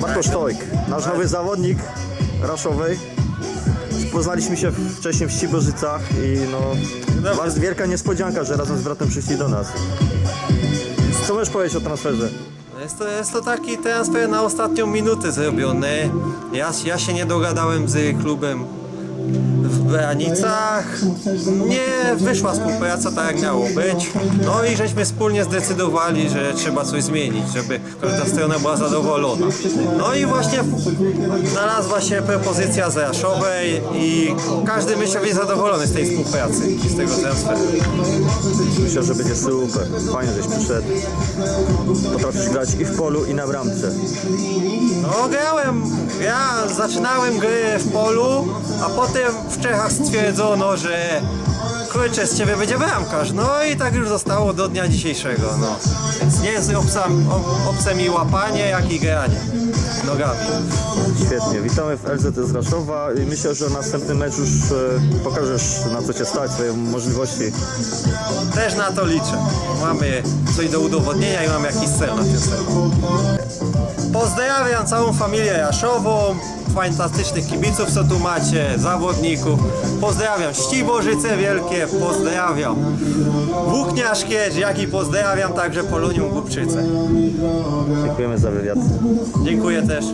Bartosz Tojk, nasz nowy zawodnik raszowej. Poznaliśmy się wcześniej w Ścibożycach i no, bardzo wielka niespodzianka, że razem z bratem przyszli do nas. Co możesz powiedzieć o transferze? Jest to, jest to taki transfer na ostatnią minutę zrobiony. Ja, ja się nie dogadałem z klubem w Branicach. Nie wyszła współpraca tak jak miało być. No i żeśmy wspólnie zdecydowali, że trzeba coś zmienić, żeby każda strona była zadowolona. No i właśnie znalazła się propozycja z Raszowej i każdy myślał jest zadowolony z tej współpracy, z tego transferu. Myślę, że będzie super. Fajnie, żeś przyszedł. Potrafisz grać i w polu, i na bramce. No grałem, ja zaczynałem gry w polu, a potem w Czechach stwierdzono, że kurczę, z ciebie będzie bramkarz. No i tak już zostało do dnia dzisiejszego, no. Więc nie jest obca, ob- obce mi łapanie, jak i granie nogami. Świetnie. Witamy w LZS Raszowa i myślę, że następny mecz już e, pokażesz na co cię stać, swoje możliwości. Też na to liczę. Mamy coś do udowodnienia i mam jakiś cel na tym celu. Pozdrawiam całą familię Fantastycznych kibiców, co tu macie, zawodników. Pozdrawiam Ścibożyce Wielkie, pozdrawiam Włókniarz Kiecz, jak i pozdrawiam także Polonium Głupczyce. Dziękujemy za wywiad. Dziękuję też.